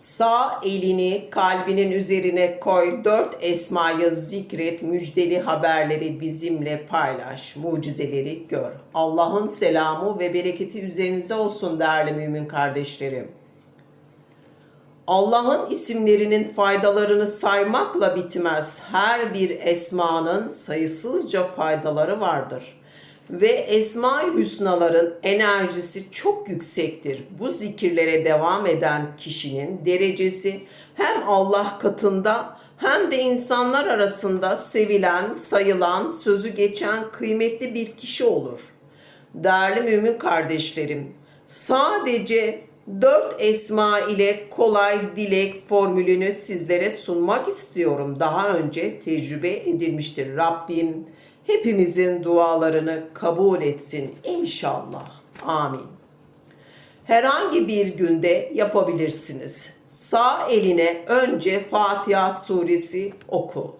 Sağ elini kalbinin üzerine koy, dört esmayı zikret, müjdeli haberleri bizimle paylaş, mucizeleri gör. Allah'ın selamı ve bereketi üzerinize olsun değerli mümin kardeşlerim. Allah'ın isimlerinin faydalarını saymakla bitmez. Her bir esmanın sayısızca faydaları vardır. Ve Esma-i Hüsnaların enerjisi çok yüksektir. Bu zikirlere devam eden kişinin derecesi hem Allah katında hem de insanlar arasında sevilen, sayılan, sözü geçen kıymetli bir kişi olur. Değerli mümin kardeşlerim, sadece dört esma ile kolay dilek formülünü sizlere sunmak istiyorum. Daha önce tecrübe edilmiştir. Rabbim hepimizin dualarını kabul etsin inşallah. Amin. Herhangi bir günde yapabilirsiniz. Sağ eline önce Fatiha suresi oku.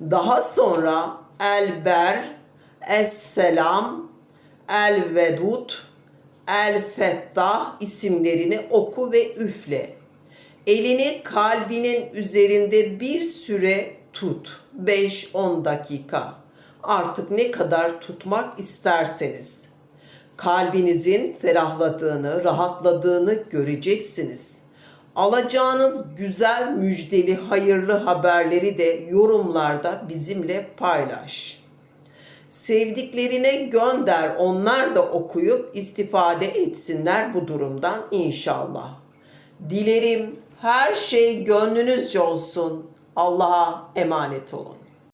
Daha sonra El-Ber, Es-Selam, El-Vedud, El-Fettah isimlerini oku ve üfle. Elini kalbinin üzerinde bir süre tut. 5-10 dakika. Artık ne kadar tutmak isterseniz. Kalbinizin ferahladığını, rahatladığını göreceksiniz. Alacağınız güzel müjdeli hayırlı haberleri de yorumlarda bizimle paylaş. Sevdiklerine gönder, onlar da okuyup istifade etsinler bu durumdan inşallah. Dilerim her şey gönlünüzce olsun. Allah'a emanet olun.